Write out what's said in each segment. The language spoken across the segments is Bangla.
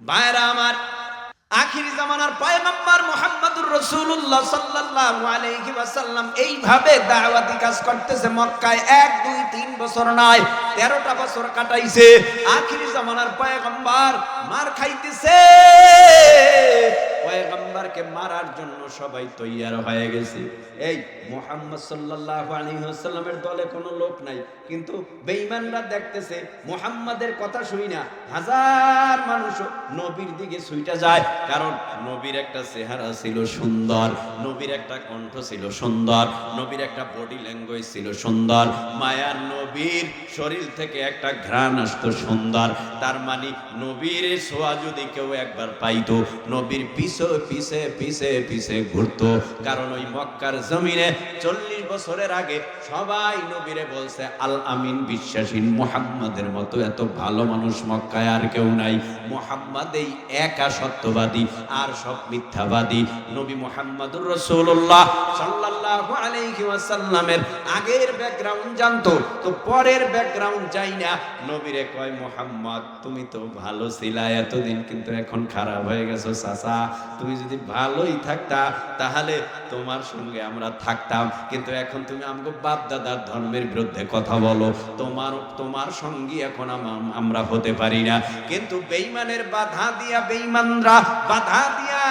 ভাইরা আমার, আখিরি জামানার পয়গম্বর মুহাম্মদুর রাসূলুল্লাহ সাল্লাল্লাহু আলাইহি ওয়াসাল্লাম এইভাবে দাওয়াতি কাজ করতেছে মক্কায় এক, দুই, তিন বছর নয়, তেরোটা বছর কাটাইছে। আখিরি জামানার পয়গম্বর মার খাইতেছে। পয়গম্বরকে মারার জন্য সবাই তৈয়ার হয়ে গেছে। এই মুহাম্মদ সাল্লাল্লাহু আলাইহি ওয়াসাল্লামের দলে কোনো লোক নাই, কিন্তু বেঈমানরা দেখতেছে মুহাম্মাদের কথা শুই না, হাজার মানুষ নবীর দিকে ছুইটা যায়, কারণ নবীর একটা চেহারা ছিল সুন্দর, নবীর একটা কণ্ঠ ছিল সুন্দর, নবীর একটা বডি ল্যাঙ্গুয়েজ ছিল সুন্দর মায়ার নবীর শরীর থেকে একটা ঘ্রাণ আসতো সুন্দর, তার মানে নবীর ছোঁয়া যদি কেউ একবার পাইতো, নবীর পিছে পিছে পিছে পিছে ঘুরতো। কারণ ওই মক্কার জমিনে চল্লিশ বছরের আগে সবাই নবীরে বলছে, আল আমিন বিশ্বাসীন মোহাম্মদের মতো এত ভালো মানুষ মক্কায় আর কেউ নাই। মোহাম্মদ এই একা সত্যবাদী আর সব মিথ্যাবাদী। নবী মোহাম্মদুর রসুল্লাহ সাল্লাল্লাহু আলাইহি ওয়াসাল্লামের আগের ব্যাকগ্রাউন্ড জানতো। তো পরের ব্যাকগ্রাউন্ড যাই না, নবীরে কয়, মোহাম্মদ, তুমি তো ভালো ছিলা এতদিন, কিন্তু এখন খারাপ হয়ে গেছো, চাচা। তুমি যদি ভালোই থাকতা, তাহলে তোমার সঙ্গে আমরা থাকতাম। কিন্তু এখন তুমি আমাকে বাপ দাদার ধর্মের বিরুদ্ধে কথা বলো। তোমার তোমার সঙ্গী এখন আমরা হতে পারি না। কিন্তু বেইমানের বাধা দিয়া বেইমানরা বাধা দিয়া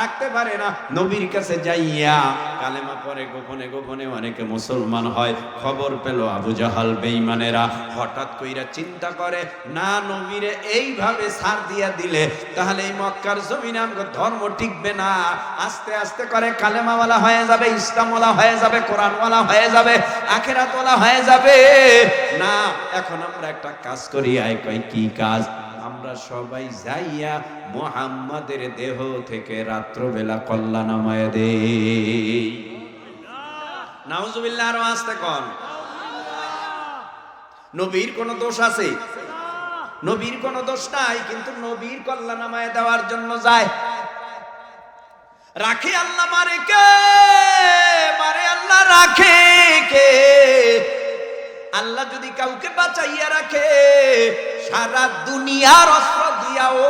রাখতে পারে না। নবীর কাছে যাইয়া কালেমা পরে গোপনে গোপনে অনেকে মুসলমান হয়। খবর পেল আবু জাহাল বেইমানেরা হঠাৎ কইরা চিন্তা করে, না নবীরে এইভাবে সার দিয়া দিলে, তাহলে এই মক্কার জমিনে আমাকে ধর্ম টিকবে না। আস্তে আস্তে করে কালেমাওয়ালা হয়ে যাবে, ইসলামওয়ালা হয়ে যাবে, কোরআনওয়ালা হয়ে যাবে, আখেরাতওয়ালা হয়ে যাবে। না, এখন আমরা একটা কাজ করি। আয় কই কি কাজ? আমরা সবাই যাইয়া মোহাম্মদের দেহ থেকে রাত্রবেলা কল্লা নামায় দেই। নাউজুবিল্লাহ, আরও আসতে কন। নবীর কোন দোষ আছে? নবীর কোন দোষ নাই, কিন্তু নবীর কল্লা নামায় দেওয়ার জন্য যায়। রাখে আল্লাহ মারে কে? মারে আল্লাহ রাখে কে? আল্লাহ যদি কাউকে বাঁচাইয়া রাখে, সারা দুনিয়ার অস্ত্র দিয়াও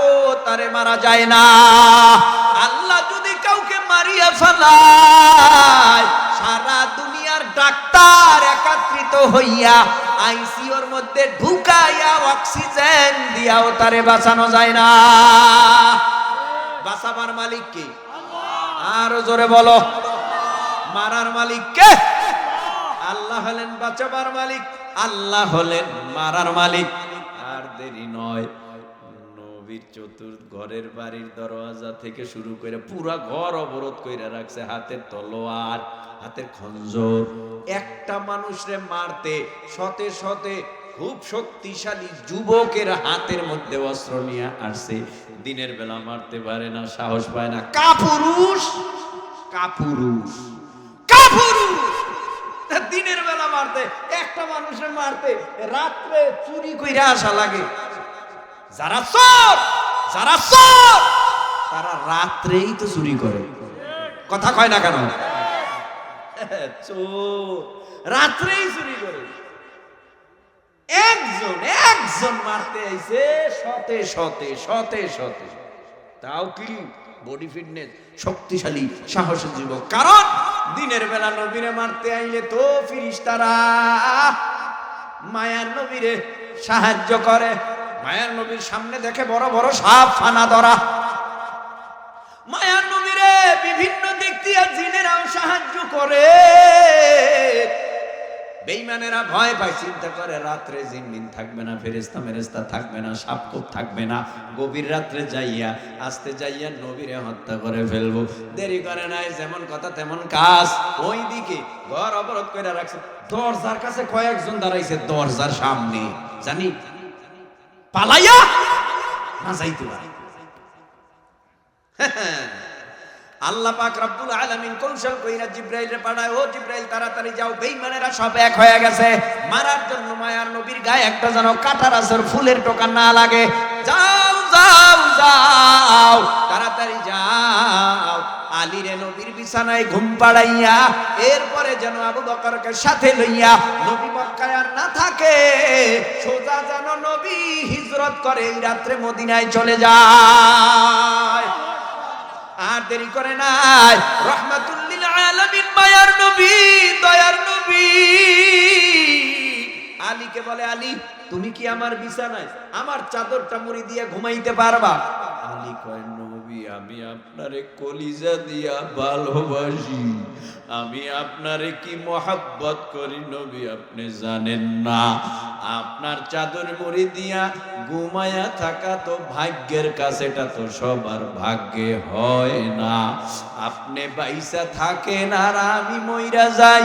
তারে মারা যায় না। আল্লাহ যদি কাউকে মারিয়া ফেলায়, সারা দুনিয়ার ডাক্তার একত্রিত হইয়া আইসিওর মধ্যে ঢুকাইয়া অক্সিজেন দিয়াও তারে বাঁচানো যায় না। বাঁচাবার মালিক কি? আরও জোরে বলো। মারার মালিক কে? আল্লাহ হলেন বাঁচাবার মালিক, আল্লাহ হলেন মারার মালিক। আর দেরি নয়, নবীর চতুর্থ ঘরের বাড়ির দরওয়াজা থেকে শুরু করে পুরা ঘর অবরোধ করে রাখছে হাতের তলোয়ার, হাতের খঞ্জর। একটা মানুষরে মারতে শতে শতে খুব শক্তিশালী যুবকের হাতের মধ্যে অস্ত্র নিয়ে আসছে। দিনের বেলা মারতে পারে না, সাহস পায় না। কাপুরুষ কাপুরুষ কাপুরুষ! দিনের বেলা মারতে, একটা মানুষের মারতে রাত্রে চুরি কইরা আসা লাগে। যারা চোর যারা চোর তারা রাত্রেই তো চুরি করে। কথা কয় না কেন? চোর, রাত্রেই চুরি করে। একজন একজন মারতে আইছে শতে শতে শতে শতে তাও কি? বডি ফিটনেস শক্তিশালী, সাহসী যুবক। কারণ দিনের বেলা নবীরে মারতে আইলে তো ফিরিস্তারা মায়ার নবীরে সাহায্য করে। মায়ার নবীর সামনে দেখে বড় বড় সাপ ফানা ধরা। মায়ার নবীরে বিভিন্ন দিক দিয়ে জিনেরাও সাহায্য করে। বেইমানেরা ভয় পায়, চিন্তা করে, রাত্রে জিনমিন থাকবে না ফেরেস্তা মেরেস্তা থাকবে না, সাপকোপ থাকবে না। গভীর রাত্রে যাইয়া, আসতে যাইয়া নবীরে হত্যা করে ফেলব। দেরি করে নাই, যেমন কথা তেমন কাজ। ওই দিকে ঘর অবরোধ করে রাখছে। দরজার কাছে কয়েকজন দাঁড়াইছে, দরজার সামনে। জানি, পালাইয়া না যাইতে পারে। আল্লাহ পাক রব্বুল আলামিন কৌশল কইরা জিব্রাইলের পাঠায়, ও জিব্রাইল, তাড়াতাড়ি যাও, বেঈমানেরা সব এক হয়ে গেছে। মারার জন্য মায়ার নবীর গায়ে একটা যেন কাটার আসর ফুলের টোকা না লাগে। যাও যাও যাও, তাড়াতাড়ি যাও। আলীরে নবীর বিছানায় ঘুম পাড়াইয়া, এরপরে যেন আবু বকরকে সাথে লইয়া নবী মক্কায় আর না থাকে, সোজা যেন নবী হিজরত করে এই রাত্রে মদিনায় চলে যায়। আর দেরি করে নাই। রহমাতুল্লিল আলামিন, মায়ার নবী, দয়ার নবী। আলীকে বলে, আলী, তুমি কি আমার বিছানায় আমার চাদরটা মুড়ি দিয়ে ঘুমাইতে পারবা? আলী কয় নবী আমি আপনারে কলিজা দিয়া ভালোবাসি। আমি আপনারে কি মহাব্বত করি নবী, আপনি জানেন না। আপনার চাদর মুড়ি দিয়া ঘুমায়া থাকা তো ভাগ্যের কাছেটা তো সবার ভাগ্যে হয় না। আপনি বাইসা থাকেন আর আমি মইরা যাই,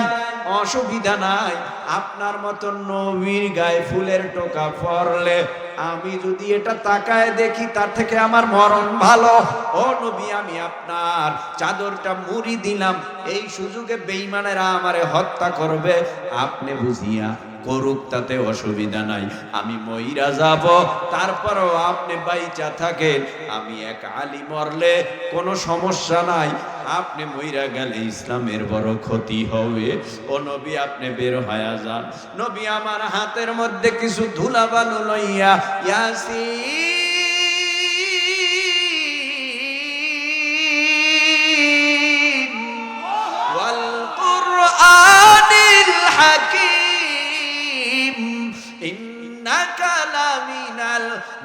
অসুবিধা নাই। আপনার মতন নবীর গায়ে ফুলের টোকা পরলে আমি যদি এটা তাকায় দেখি, তার থেকে আমার মরণ ভালো। ও নবী, আমি আপনার চাদরটা মুড়ি দিলাম। এই সুযোগে বেইমানেরা আমারে হত্যা করবে। আপনি বুঝিয়া করুক, তাতে অসুবিধা নাই। আমি মইরা যাব, তারপরও আপনি বাইচা থাকেন। আমি এক আলী মরলে কোনো সমস্যা নাই। আপনি মইরা গেলে ইসলামের বড় ক্ষতি হবে। ও নবী, আপনি বের হয়ে যান। নবী, আমার হাতের মধ্যে কিছু ধুলা বালু লইয়া ياسين والقرآن الحكيم إنك لمن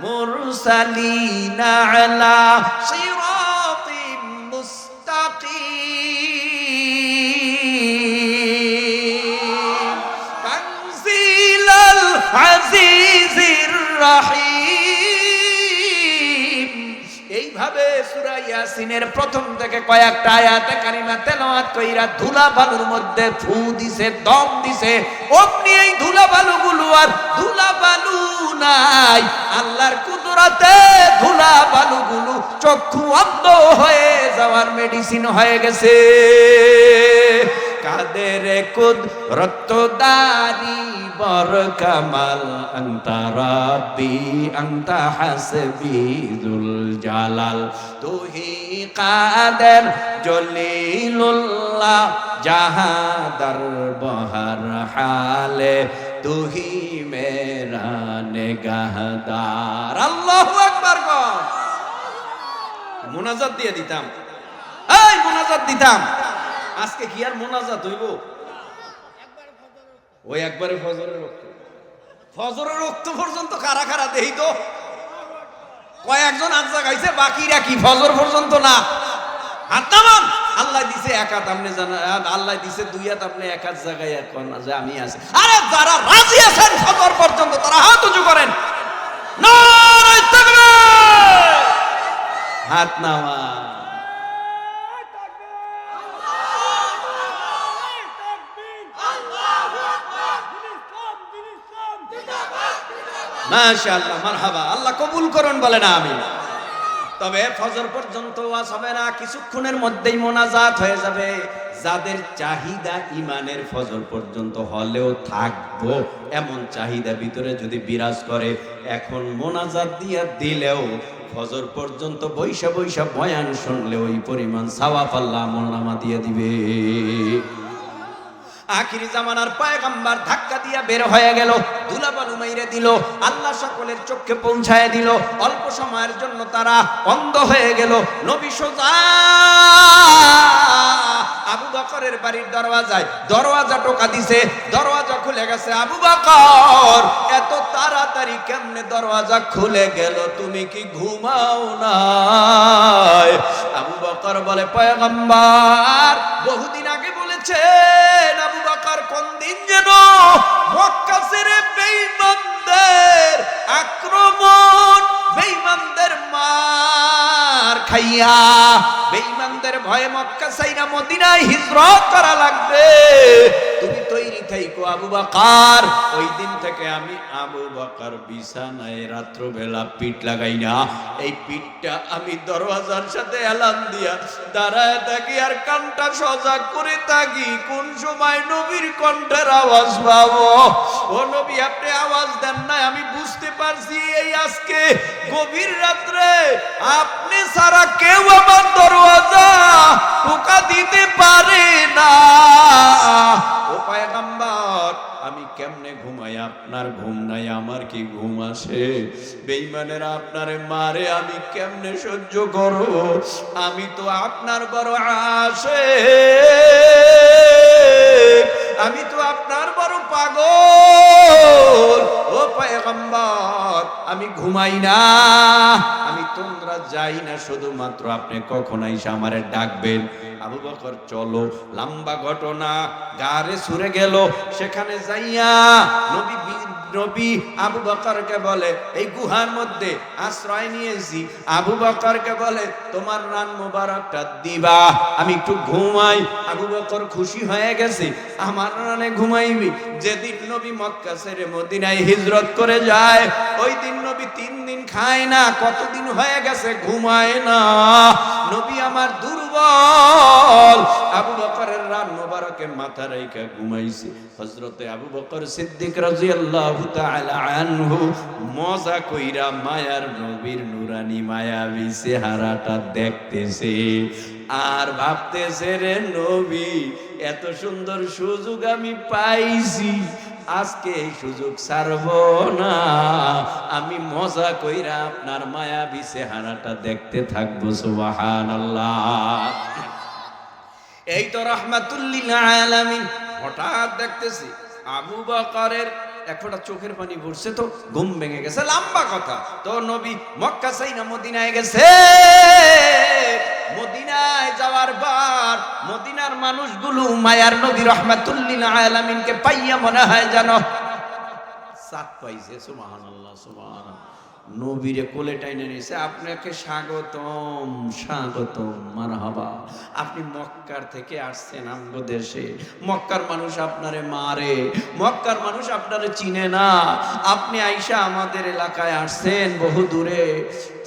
المرسلين على صراط রাহিম এইভাবে সূরা ইয়াসিনের প্রথম থেকে কয়েকটা আয়াত কারিমা তেলাওয়াত কইরা ধুলা বালুর মধ্যে ফু দিছে, দম দিছে। অমনি এই ধুলা বালুগুলো আর ধুলা বালু নাই। আল্লাহর কুদরতে ধুলা বালুগুলো চক্ষু অন্ধ হয়ে যাওয়ার মেডিসিন হয়ে গেছে। কাদের কুদ, রক্তদারি, বর কামাল, আন্তা রাব্বি, আন্তা হাসবি জুল জালাল। তুহি কাদের জলিলুল্লাহ, জাহাদার বহর হালে। তুহি মেরা নেগাহদার আল্লাহু আকবার গো! মোনাজাত দিয়ে দিতাম। এই, মোনাজাত দিতাম। আজকে কি আর মোনাজাত হইব? ওই একবারে ফজরের রক্ত। ফজরের রক্ত পর্যন্ত কারা কারা দেই তো কয়েকজন আজ জাগাইছে, বাকিরা কি ফজর পর্যন্ত না? হাত আল্লাহ দিছে এক হাত, আপনি জানা আল্লাহ দিছে দুই হাত, আপনি এক হাত জায়গায় এক যে আমি আছি। আরে, যারা রাজি আছেন ফজর পর্যন্ত, তারা হাত উঁচু করেন। হাত নামা মাশাআল্লাহ, মারহাবা। আল্লাহ কবুল করুন বলে না আমি তবে ফজর পর্যন্ত ওয়াজ হবে না, কিছুক্ষণের মধ্যেই মোনাজাত হয়ে যাবে। যাদের চাহিদা ইমানের ফজর পর্যন্ত হলেও থাকব, এমন চাহিদা ভিতরে যদি বিরাজ করে, এখন মোনাজাত দিয়া দিলেও ফজর পর্যন্ত বৈশা বৈশা বয়ান শুনলে ওই পরিমাণ সাওয়াব আল্লাহ আমলনামা দিয়ে দিবে। আখিরি জামানার পায়গাম্বার ধাক্কা দিয়া বের হয়ে গেল, দুলাবালু মাইরে দিল, আল্লাহ সকলের চোখে পৌঁছায় দিল। অল্প সময়ের জন্য তারা অন্ধ হয়ে গেল, নবী সোজা আবু বকরের বাড়ির দরওয়াজায় দরওয়াজা টোকা দিছে, দরওয়াজা খুলে গেছে, আবু বকর, এত তাড়াতাড়ি কেমনে দরওয়াজা খুলে গেল? তুমি কি ঘুমাও না আবু বকর বলে, পয়গম্বর, বহুদিন আগে বলেছেন আবু বকর, কোন দিন যেন মক্কা ছেড়ে বেঈমানদের আক্রমণ, বেঈমানদের মার খাইয়া, বেঈমানদের ভয়ে মক্কা সাইরা মদিনায় হিজরত করা লাগবে। তুমি তৈরি আবু বকর। ওই দিন থেকে আমি আবু বকর বিছানায় রাত্রবেলা পিঠ লাগাই না। এই পিঠটা আমি দরওয়াজার সাথে এলান দিয়া দাঁড়ায় থাকি আর কানটা সজাগ করে থাকি। কোন সময় নবীর কণ্ঠের আওয়াজ পাবো? ও নবী, আপনি আওয়াজ দেন না আমি বুঝতে পারছি এই আজকে গভীর রাত্রে আপনি সারা কেউ আমার দরওয়াজা টোকা দিতে পারে না। আমি কেমনে ঘুমাই? আপনার ঘুম নাই, আমার কি ঘুম আপনারে মারে, আমি কেমনে সহ্য আমি তো আপনার বড় আসে আমি তো আপনার বড় পাগল। ও পয়গম্বর, আমি ঘুমাই না। আমি তোমরা যাই না, শুধুমাত্র আপনি কখন আইসা আমারে ডাকবেন? আবু বকর চলো লম্বা ঘটনা গারে সুরে গেল। সেখানে যাইয়া নবী নবী আবু বকরকে বলে, এই গুহার মধ্যে আশ্রয় নিয়েছি। আবু বকরকে বলে, তোমার রান মোবারকটা দিবা, আমি একটু ঘুমাই। আবু বকর খুশি হয়ে গেছে, আমার রানে ঘুমাইবি। যেদিন নবী মক্কা ছেড়ে মদিনায় হিজরত করে যায়, ওই দিন নবী তিন দিন খায় না, কতদিন হয়ে গেছে ঘুমায় না। নবী আমার দুর্বল। আবু বকরের রান মোবারকে মাথা রেখে ঘুমাইছে। হজরতে আবু বকর সিদ্দিক রাদিয়াল্লাহু আনহু, মজা কইরা মায়ার নবীর নুরানি চেহারাটা দেখতেছে। আর ভাবতেছে রে নবী, এত সুন্দর সুযোগ আমি পাইছি, আজকে এই সুযোগ ছাড়ব না। আমি মজা কইরা আপনার মায়াবী চেহারাটা দেখতে থাকব, সুবহানাল্লাহ। এই তো রহমাতুল্লিল আলামিন হঠাৎ দেখতেছি আবু বকরের এক ফোঁটা চোখের পানি ভরছে তো, ঘুম ভেঙে গেছে। লম্বা কথা। তো নবী মক্কা সাইনা মদিনায় গেছে। মদিনায় যাওয়ার পর মদিনার মানুষগুলো মায়ার নবী রহমাতুল্লিল আলামিনকে পাইয়া মনে হয় জানো সাত পাইছে, সুবহানাল্লাহ সুবহানাল্লাহ। নবীরে কোলে টাইনে নিয়েছে, আপনাকে স্বাগতম স্বাগতম, মারহাবা। আপনি মক্কার থেকে আসছেন আমগো দেশে। মক্কার মানুষ আপনারে মারে, মক্কার মানুষ আপনারে চিনে না। আপনি আইসা আমাদের এলাকায় আসছেন বহু দূরে।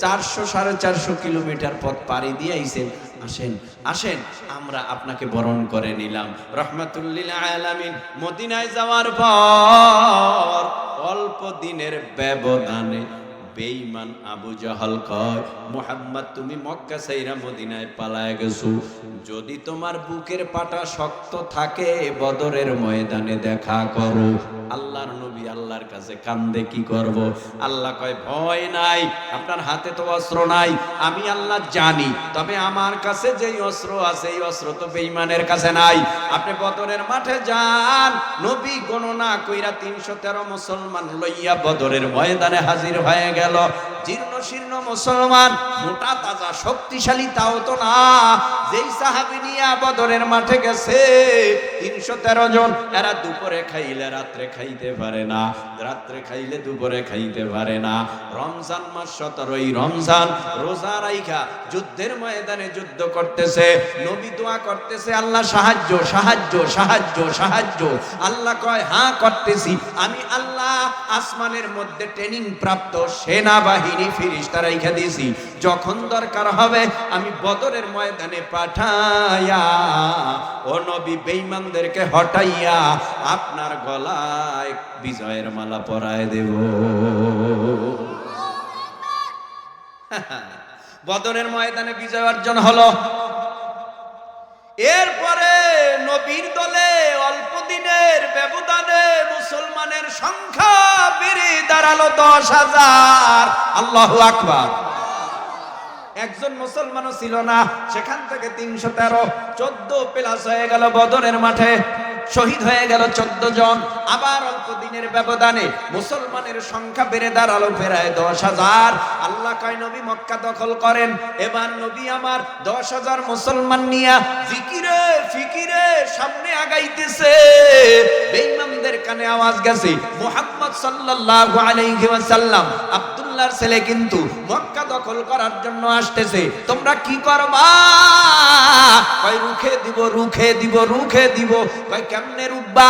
চারশো সাড়ে চারশো কিলোমিটার পথ পাড়ি দিয়ে আইছেন আসেন আসেন, আমরা আপনাকে বরণ করে নিলাম। রহমাতুল্লিল আলামিন, মদিনায় যাওয়ার পর অল্প দিনের ব্যবধানে বেঈমান আবু জাহাল কয়, মোহাম্মদ, তুমি মক্কা সাইরা মদিনায় পালায় গেছো। যদি তোমার বুকের পাটা শক্ত থাকে, বদরের ময়দানে দেখা করো। আল্লাহর নবী আল্লাহর কাছে কান্দে কি করব? আল্লাহ কয়, ভয় নাই, আপনার হাতে তো অস্ত্র নাই, আমি আল্লাহ জানি। তবে আমার কাছে যেই অস্ত্র আছে, এই অস্ত্র তো বেঈমানের কাছে নাই। আপনি বদরের মাঠে যান, নবী গণনা কইরা তিনশো তেরো মুসলমান লইয়া বদরের ময়দানে হাজির হয়ে গেল। জীর্ণ শীর্ণ মুসলমান, মোটা তাজা শক্তিশালী তাও তো না। যেই সাহাবি নিয়া বদরের মাঠে গেছে, তিনশো তেরো জন, এরা দুপুরে খাইলে রাত্রে খাইতে পারে না, রাত্রে খাইলে দুপুরে খাইতে পারে না। রমজান মাস সতেরোই রমজান, রোজা রাইখা যুদ্ধের ময়দানে যুদ্ধ করতেছে, নবী দোয়া করতেছে, আল্লাহ সাহায্য সাহায্য সাহায্য সাহায্য। আল্লাহ কয় হ্যাঁ করতেছি। আমি আল্লাহ আসমানের মধ্যে ট্রেনিং প্রাপ্ত সেনাবাহিনী ফিরিস্তা রাইখা দিয়েছি যখন দরকার হবে, আমি বদরের ময়দানে পাঠাইয়া ও নবী বেঈমানদেরকে হটাইয়া আপনার গলায় বিজয়ের মালা পরায় দেব। বদরের ময়দানে বিজয় অর্জন হলো। এরপরে নবীর দলে অল্প দিনের ব্যবধানে মুসলমানের সংখ্যা বেড়ে দাঁড়াল দশ হাজার। আল্লাহ আকবার। একজন মুসলমানও ছিল না, সেখান থেকে তিনশো তেরো, চোদ্দ প্লাস হয়ে গেল বদরের মাঠে। শহীদ হয়ে গেল চোদ্দ জন। আবার অল্প দিনের ব্যবধানে মুসলমানের সংখ্যা বেড়ে দাঁড়াল ফেরায় দশ হাজার। আল্লাহ কয়, নবী মক্কা দখল করেন। এবার নবী আমার দশ হাজার মুসলমান নিয়া জিকিরে ফিকিরে সামনে আগাইতেছে। বেঈমানদের কানে আওয়াজ গেছে, মুহাম্মদ সাল্লাল্লাহু আলাইহি ওয়াসাল্লাম আব্দুল্লাহর ছেলে কিন্তু মক্কা দখল করার জন্য আসতেছে। তোমরা কি করবা রুখে দিব রুখে দিব রুখে দিব। কেমনে রুখবা?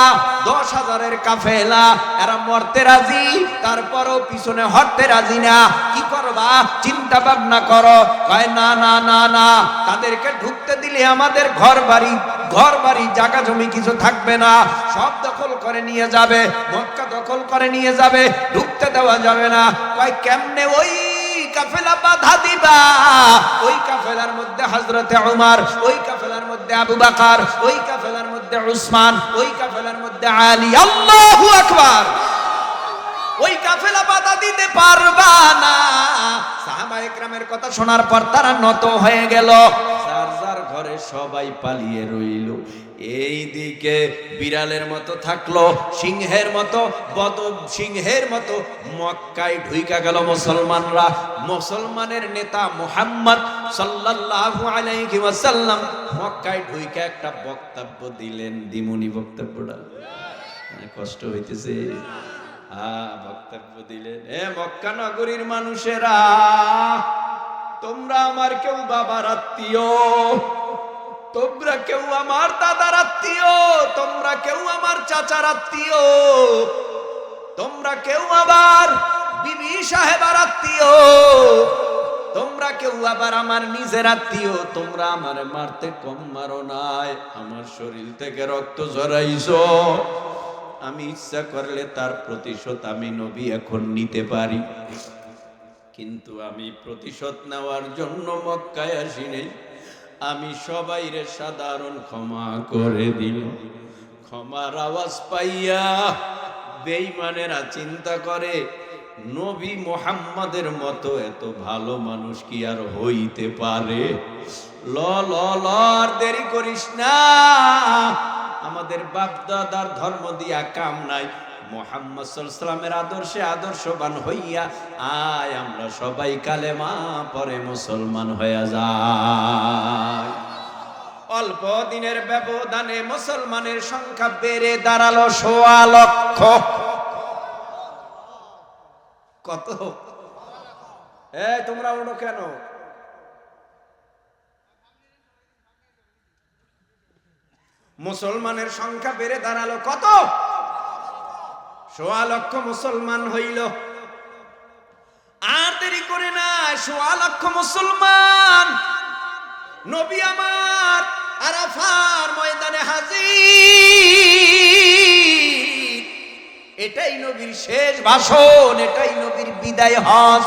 দশ হাজারের কাফেলা, এরা মরতে রাজি, তারপরও পিছনে হটতে রাজি না। কি করবা চিন্তা ভাবনা করো। কয়, না না না না, তাদেরকে ঢুকতে দিলে আমাদের ঘর বাড়ি ঘর বাড়ি, জায়গা জমি কিছু থাকবে না। সব দখল করে নিয়ে যাবে, মক্কা দখল করে নিয়ে যাবে, ঢুকতে দেওয়া যাবে না। কয়, কেমনে ওই মধ্যে কাফেলার মধ্যে আকবার! ওই দিতে পারবা না। কথা শোনার পর তারা নত হয়ে গেল। সবাই পালিয়ে রইল। এই দিকে বিড়ালের মতো থাকল, সিংহের মতো বদ সিংহের মতো মক্কায় ঢুইকা গেল মুসলমানরা। মুসলমানের নেতা মোহাম্মদ সাল্লাল্লাহু আলাইহি ওয়াসাল্লাম মক্কায় ঢুইকা একটা বক্তব্য দিলেন। দিমুনি বক্তব্যটা। মানে কষ্ট হইতেছে। বক্তব্য দিলেন এ মক্কা নগরীর মানুষেরা, তোমরা আমার কেউ বাবার আত্মীয়? তোমরা কেউ আমার দাদার আত্মীয়? তোমরা কেউ আমার চাচার আত্মীয়? তোমরা কেউ আবার বিবি সাহেবার আত্মীয়? তোমরা কেউ আবার আমার নিজের আত্মীয়? তোমরা আমার মারতে কম মারো নাই। আমার শরীর থেকে রক্ত ঝরাইছো। আমি ইচ্ছা করলে তার প্রতিশোধ আমি নবী এখন নিতে পারি। কিন্তু আমি প্রতিশোধ নেওয়ার জন্য মক্কায় আসি নেই। আমি সবাইরে সাধারণ ক্ষমা করে দিল। ক্ষমার আওয়াজ পাইয়া বেঈমানেরা চিন্তা করে, নবী মোহাম্মদের মতো এত ভালো মানুষ কি আর হইতে পারে? ল ল ল দেরি করিস না। আমাদের বাপ দাদার ধর্ম দিয়া কাম নাই। মোহাম্মদ সাল্লামের আদর্শে আদর্শবান হইয়া আয়, আমরা সবাই কালেমা পরে মুসলমান হইয়া যায় অল্প দিনের ব্যবধানে মুসলমানের সংখ্যা বেড়ে দাঁড়াল সোয়া লক্ষ। কত? এ, তোমরা ওঠো কেন? মুসলমানের সংখ্যা বেড়ে দাঁড়াল কত? সোয়া লক্ষ মুসলমান হইল। আর দেরি করে না, সোয়া লক্ষ মুসলমান। নবী আমার আরাফার ময়দানে হাজির। এটাই নবীর শেষ ভাষণ, এটাই নবীর বিদায় হজ।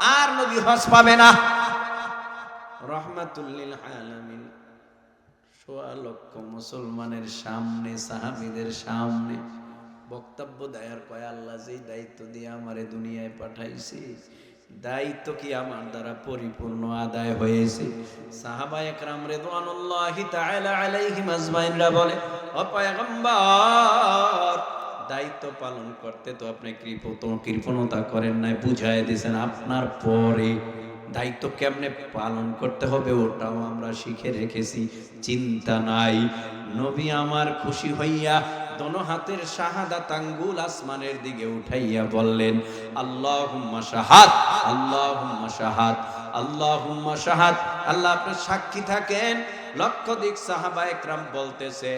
আর নবী হজ পাবে না। রহমাতুল্লিল আলামিন। সোয়া লক্ষ মুসলমানের সামনে, সাহাবিদের সামনে। বক্তব্য দেয়ার কয়, আল্লাহ যেই দায়িত্ব দিয়ে আমারে দুনিয়ায় পাঠাইছে, দায়িত্ব কি আমার দ্বারা পরিপূর্ণ আদায় হয়েছে? সাহাবা একরাম রেদওয়ানুল্লাহি তাআলা আলাইহিম আজমাইনরা বলে, ও পয়গম্বর, দায়িত্ব পালন করতে তো আপনি কৃপত কৃপণতা করেন নাই বুঝাই দিয়েছেন আপনার পরে দায়িত্ব কেমনে পালন করতে হবে ওটাও আমরা শিখে রেখেছি। চিন্তা নাই। নবী আমার খুশি হইয়া দোনো হাতের শাহাদাত আঙ্গুল আসমানের দিকে উঠাইয়া বললেন, আল্লাহুম্মা শাহাদ আল্লাহুম্মা শাহাদ আল্লাহুম্মা শাহাদ। আল্লাহ আপনার সাক্ষী থাকেন। লক্ষ দিক সাহাবা একরাম বলতেছে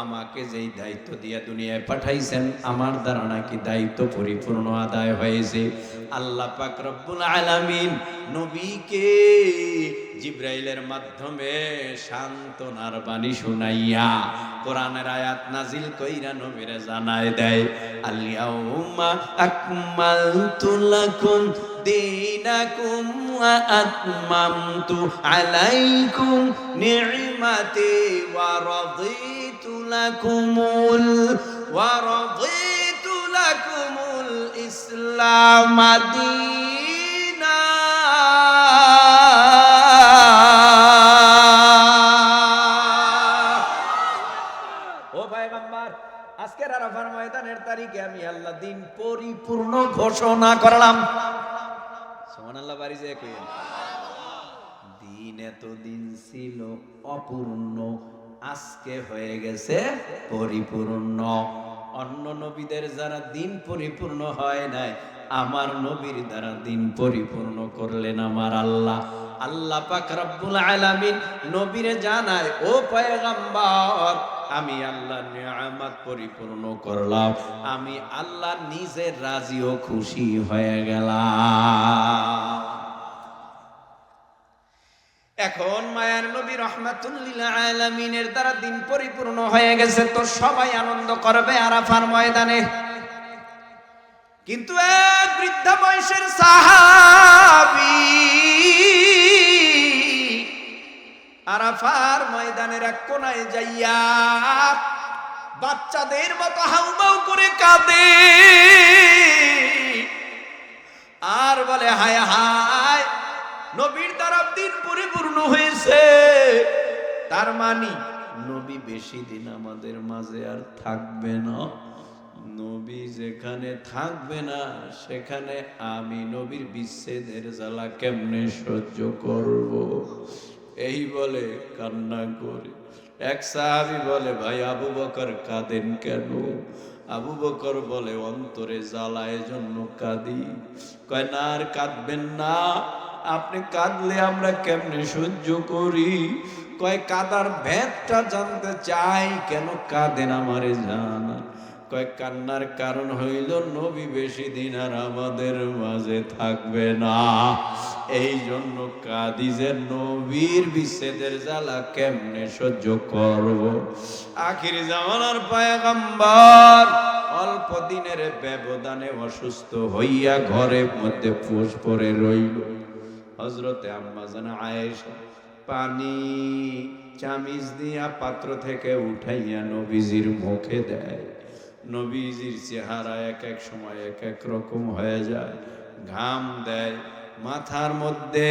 আমাকে যেই দায়িত্ব দিয়ে দুনিয়ায় পাঠাইছেন, আমার দ্বারা নাকি দায়িত্ব পরিপূর্ণ আদায় হয়েছে। আল্লাহ পাক রব্বুল আলামিন নবীকে জিব্রাইলের মাধ্যমে সান্ত্বনার বাণী শুনাইয়া কোরআনের আয়াত নাজিল কইরা নবীরে জানায় দেয় আলিয়াউমা আকমালতু লাকুম দীনাকুম ওয়া আতমামতু আলাইকুম নি'মাতি ওয়া রাদিতু লাকুমুল ওয়া রাদিতু লাকুমুল ইসলাম ও আরাফার ময়দানের তারিখে আমি আল্লাহ দিন পরিপূর্ণ ঘোষণা করলাম। কইেন দিন ছিল অপূর্ণ। আজকে হয়ে গেছে পরিপূর্ণ। অন্য নবীদের যারা দিন পরিপূর্ণ হয় নাই, আমার নবীর দ্বারা দিন পরিপূর্ণ করলেন আমার আল্লাহ। আল্লাহ পাক রব্বুল আলামিন নবীরে জানায়, ও পয়গম্বর, আমি আল্লাহ নিয়ামত পরিপূর্ণ করলাম। আমি আল্লাহ নিজে রাজি ও খুশি হয়ে গেলাম। এখন মায়ার নবী রহমাতুল্লিল আলামিনের দ্বারা দিন পরিপূর্ণ হয়ে গেছে তো সবাই আনন্দ করবে আরাফার ময়দানে। কিন্তু এক বৃদ্ধা বয়সের সাহাবি আরাফার ময়দানের এক কোনায় যাইয়া বাচ্চাদের মতো হাউমাউ করে কাঁদে আর বলে, হায় হায় নবীর দ্বারা দিন পরিপূর্ণ হয়েছে। তার মানি, নবী বেশি দিন আমাদের মাঝে আর থাকবে না। নবী যেখানে থাকবে না, সেখানে আমি নবীর বিচ্ছেদের জ্বালা কেমনে সহ্য করব? এই বলে কান্না করি। এক সাহাবি বলে, ভাই, আবু বকর কাঁদেন কেন? আবু বকর বলে, অন্তরে জ্বালা জন্য কাঁদি। কয়, না আর কাঁদবেন না। আপনি কাঁদলে আমরা কেমনে সহ্য করি? কয়, কাদার ভেদটা জানতে চাই, কেন কাঁদেন আমারে জানা? কয়, কান্নার কারণ হইল নবী বেশি দিন আর আমাদের মাঝে থাকবে না। এই জন্য কাঁদি যে নবীর বিচ্ছেদের জ্বালা কেমনে সহ্য করব? আখির জামানার পায়গাম্বার অল্প দিনের ব্যবধানে অসুস্থ হইয়া ঘরের মধ্যে ফুস পরে রইল। হজরতে আম্মাজান আয়েশা পানি চামিজ দিয়া পাত্র থেকে উঠাইয়া নবীজির মুখে দেয়। নবীজির চেহারা এক এক সময় এক এক রকম হয়ে যায়। ঘাম দেয়, মাথার মধ্যে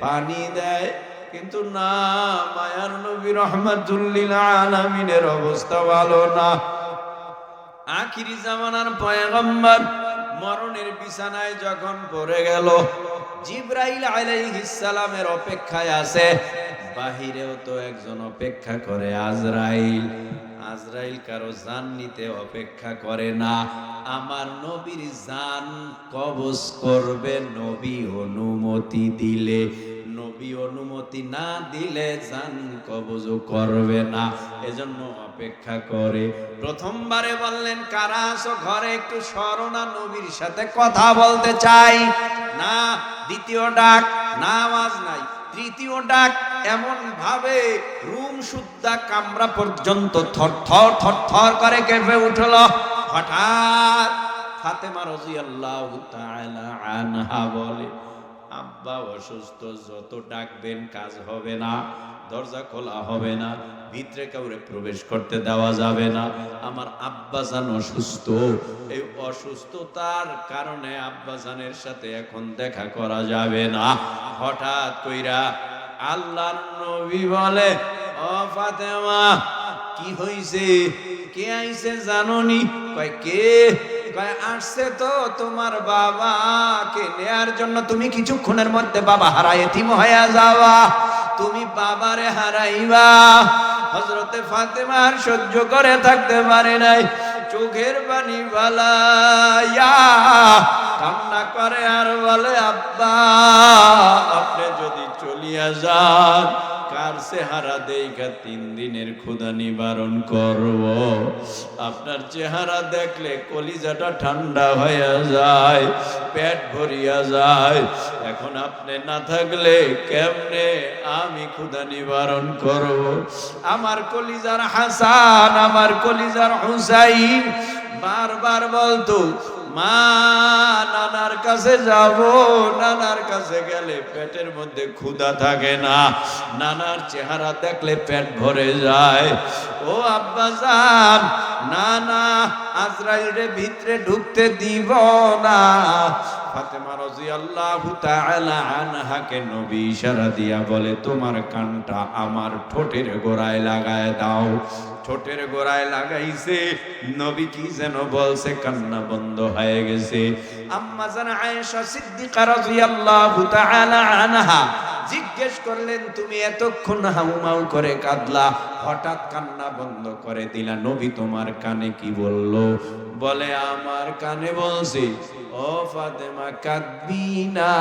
পানি দেয়। কিন্তু না, মায়ার নবী রহমাতুল্লিল অবস্থা ভালো না। আখিরি জামানার পয়গম্বর মরণের বিছানায় যখন পড়ে গেল জিব্রাইল আলাইহিস সালামের অপেক্ষায় আছে। বাহিরেও তো একজন অপেক্ষা করে আজরাইল। আজরাইল কারও জান নিতে অপেক্ষা করে না। আমার নবীর জান কবজ করবে নবী অনুমতি দিলে। নবী অনুমতি না দিলে জান কবজ করবে না। এজন্য অপেক্ষা করে। প্রথমবারে বললেন, কারা আসো ঘরে একটু স্মরণা নবীর সাথে কথা বলতে চাই। না, দ্বিতীয় ডাক, না, আওয়াজ নাই। তৃতীয় ডাক এমন ভাবে রুম সুদ্ধা কামরা পর্যন্ত থর থর থর থর করে কেঁপে উঠল। হঠাৎ ফাতেমা রাদিয়াল্লাহু তাআলা আনহা বলে আব্বা অসুস্থ, যত ডাকবেন কাজ হবে না, দরজা খোলা হবে না, ভিতরে কাউরে প্রবেশ করতে দেওয়া যাবে না। আমার আব্বাজান অসুস্থ। এই অসুস্থতার কারণে আব্বাজানের সাথে এখন দেখা করা যাবে না। হঠাৎ কইরা আল্লাহ নবী বলে, ও ফাতেমা, কি হইছে? কে আইছে জাননি? কয়, কে? কয়, আসছে তো তোমার বাবাকে নেয়ার জন্য তুমি কিছুক্ষণের মধ্যে বাবা হারাই এতিম হয়ে যাওয়া। তুমি বাবারে হারাইবা। হজরতে ফাতেমার সহ্য করে থাকতে পারে নাই। চোখের পানি বালাইয়া কান্না করে আর বলে, আব্বা, আপনি যদি চলিয়া যান কার চেহারা দেখা তিন দিনের ক্ষুধা নিবারণ করব। আপনার চেহারা দেখলে কলিজাটা ঠান্ডা হয়ে যায়, পেট ভরিয়া যায়। এখন আপনি না থাকলে কেমনে আমি ক্ষুধা নিবারণ করব? আমার কলিজার হাসান, আমার কলিজার হুসাইন, বারবার বলতো মা, নানার কাছে যাব, নানার কাছে গেলে পেটের মধ্যে ক্ষুধা থাকে না। নানার চেহারা দেখলে পেট ভরে যায়। ও আব্বা যান না না আজরাইলের ভিতরে ঢুকতে দিব না। ফাতেমা রাদিয়াল্লাহু তাআলা আনহাকে নবী ইশারা দিয়া বলে, তোমার কানটা আমার ঠোঁটের গোড়ায় লাগায় দাও। ঠোঁটের গোড়ায় লাগাইছে। নবী কি যেন বলছে, কান্না বন্ধ হয়ে গেছে। আম্মা জান আয়েশা সিদ্দিকা রাদিয়াল্লাহু তাআলা আনহা জিজ্ঞেস করলেন, তুমি এতক্ষণ হাউমাউ করে কাঁদলা, হঠাৎ কান্না বন্ধ করে দিলা। নবী তোমার কানে কি বলল? বলে, আমার কানে বলছে, ও ফাতেমা, কাঁদবি না।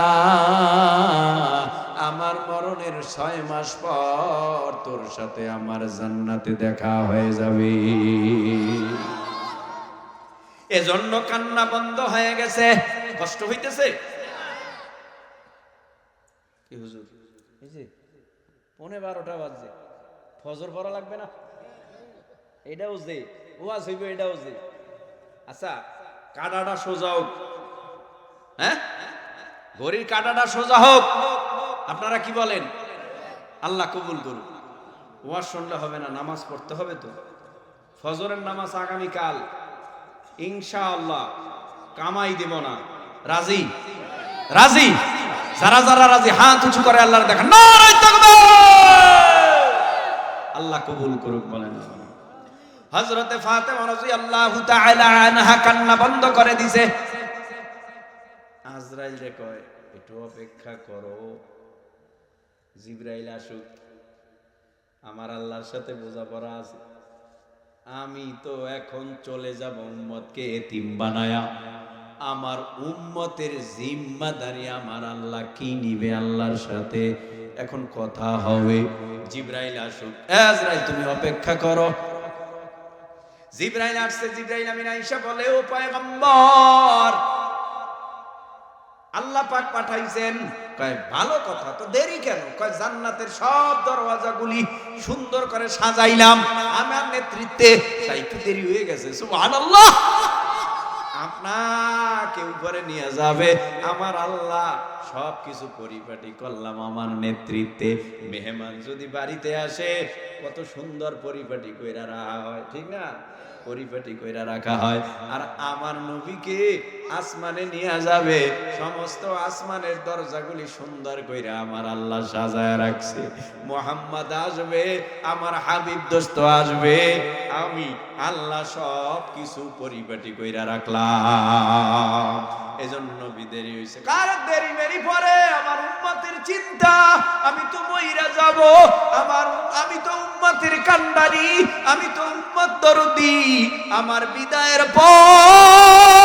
আমার মরণের ছয় মাস পর তোর সাথে আমার জান্নাতে দেখা হয়ে যাবে। এজন্য কান্না বন্ধ হয়ে গেছে। কষ্ট হইতেছে? কি হুজুর? এই যে পৌনে বারোটা বাজছে। ফজর পড়া লাগবে না? এটাও যে, ওয়াজ হইব এটাও যে। আচ্ছা কাটাটা সোজা হোক। হ্যাঁ? ঘড়ির কাটাটা সোজা হোক। আপনারা কি বলেন? আল্লাহ কবুল করুন ওয়াজ শুনলে হবে না, নামাজ পড়তে হবে তো। ফজরের নামাজ আগামীকাল, ইনশাআল্লাহ কামাই দেব না। রাজি? রাজি? যারা যারা রাজি, হাত উঁচু করে আল্লাহর দেখা। আল্লাহ কবুল করুক বলেন। হযরতে ফাতেমা রাদিয়াল্লাহু তাআলা আনহা কান্না বন্ধ করে দিছে। আজরাইল রে কয়, একটু অপেক্ষা করো। জিব্রাইল আসুক, আমার আল্লাহর সাথে বোঝাপড়া আছে। আমি তো এখন চলে যাব উম্মতকে এতিম বানায়া। আমার উম্মতের জিম্মাদারি আমার আল্লাহ কি নিবে আল্লাহর সাথে? এখন কথা হবে। জিব্রাইল আসুক আজরাইল, তুমি অপেক্ষা করো। জিব্রাইল আসছে, জিব্রাইল আমিন আয়েশা বলে, ও পয়গম্বর আল্লাহ পাক পাঠাইছেন। কয়, ভালো কথা, তো দেরি কেন? কয়, জান্নাতের সব দরওয়াজাগুলি সুন্দর করে সাজাইলাম। আমার নেতৃত্বে তাই একটু দেরি হয়ে গেছে। সুবহানাল্লাহ। আপনাকে উপরে নিয়ে যাবে। আমার আল্লাহ সব কিছু পরিপাটি করলাম আমার নেতৃত্বে। মেহমান যদি বাড়িতে আসে, কত সুন্দর পরিপাটি কইরা রাখা হয়, ঠিক না? পরিপাটি কইরা রাখা হয়। আর আমার নবীকে আসমানে নিয়ে যাবে, সমস্ত আসমানের দরজাগুলি সুন্দর কইরা আমার আল্লাহ সাজায় রাখছে। মোহাম্মদ আসবে, আমার হাবিব দোস্ত আসবে, আমি আল্লাহ সব কিছু পরিপাটি কইরা রাখলাম। এজন্য নবী দেরি হইছে। কার দেরি মেরি পরে? আমার উম্মতের চিন্তা। আমি তো মইরা যাব। আমার আমি তো উম্মতের কান্ডারি। আমি তো উম্মত দরদি। আমার বিদায়ের পর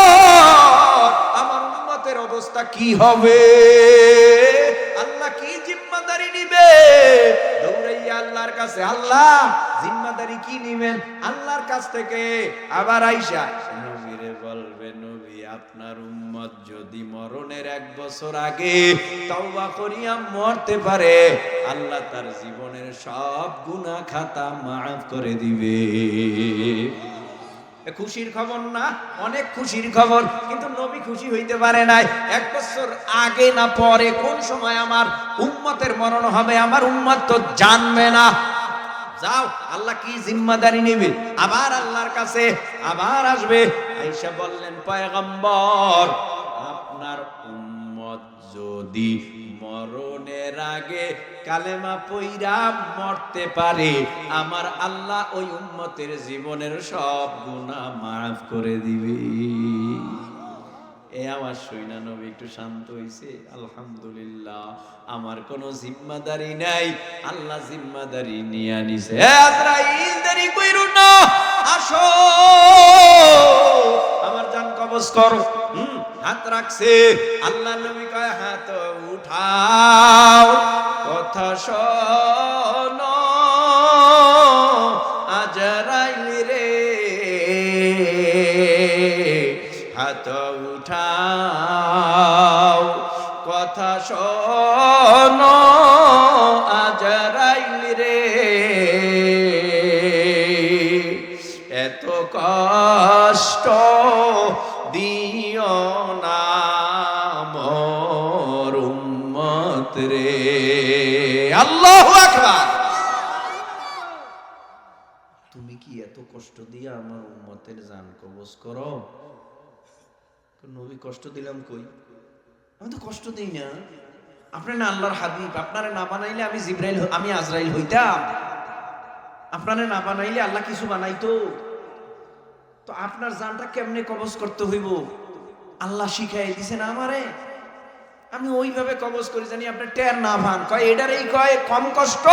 আমার উম্মতের অবস্থা কি হবে? আল্লাহ কি জিম্মাদারি নিবে? দৌড়াইয়া আল্লাহর কাছে, আল্লাহ, জিম্মাদারি কি নিবেন? আল্লাহর কাছ থেকে আবার আইসা, নবীরে বলবে নবী আপনার উম্মত যদি মরণের এক বছর আগে তওবা করিয়া মরতে পারে, আল্লাহ তার জীবনের সব গুনাহ খাতা মাফ করে দিবে। খুশির খবর না, অনেক খুশির খবর, কিন্তু নবী খুশি হইতে পারে নাই। এক বছর আগে না পরে কোন সময় আমার উম্মতের মরণ হবে, আমার উম্মত তো জানবে না। যাও, আল্লাহ কি জিম্মাদারি নেবে? আবার আল্লাহর কাছে আবার আসবে। আইসা বললেন, পয়গম্বর, আপনার উম্মত যদি মরণের আগে কালেমা পইরা মরতে পারে, আমার আল্লাহ ওই উম্মতের জীবনের সব গুনাহ মাফ করে দিবে। এ আমার সৈনা নবী একটু শান্ত হইছে, আলহামদুলিল্লাহ, আমার কোনো জিম্মাদারি নাই, আল্লাহ জিম্মাদারি নিয়ে আনিছে এ আজরাইল, দেরি কইরু না, আসো। আমার জান কবজ করো হাত রাখছে। আল্লাহ নবী কয়, হাত উঠাও, কথা শোনো। কথা শোনো আজরাইল রে। এত কষ্ট দিও না মোর রে। আল্লাহু তুমি কি এত কষ্ট দিয়ে আমার উম্মতের জান কবজ করো? নবী কষ্ট দিলাম কই? আমি তো কষ্ট দিই না। আপনি না আল্লাহর হাবিব, আপনারা না বানাইলে আমি জিব্রাইল আমি আজরাইল হইতাম। আপনারা না বানাইলে আল্লাহ কিছু বানাইতো। তো আপনার জানটা কেমনে কবজ করতে হইব? আল্লাহ শিখাই দিছেন আমারে? আমি ওইভাবে কবজ করি জানি আপনি টের না ভান। কয়, এটারই কয়, কম কষ্ট?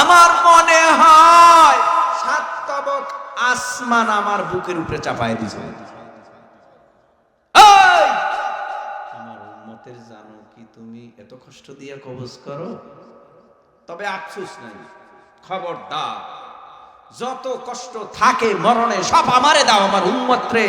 আমার মনে হয় সাত তবক আসমান আমার বুকের উপরে চাপায় দিছে এই! আমার উম্মতের জানো কি তুমি এত কষ্ট দিয়ে কবজ করো, তবে আফসুস নাই। খবরদার। যত কষ্ট থাকে মরণে, সব আমারে দাও, আমার উম্মত রে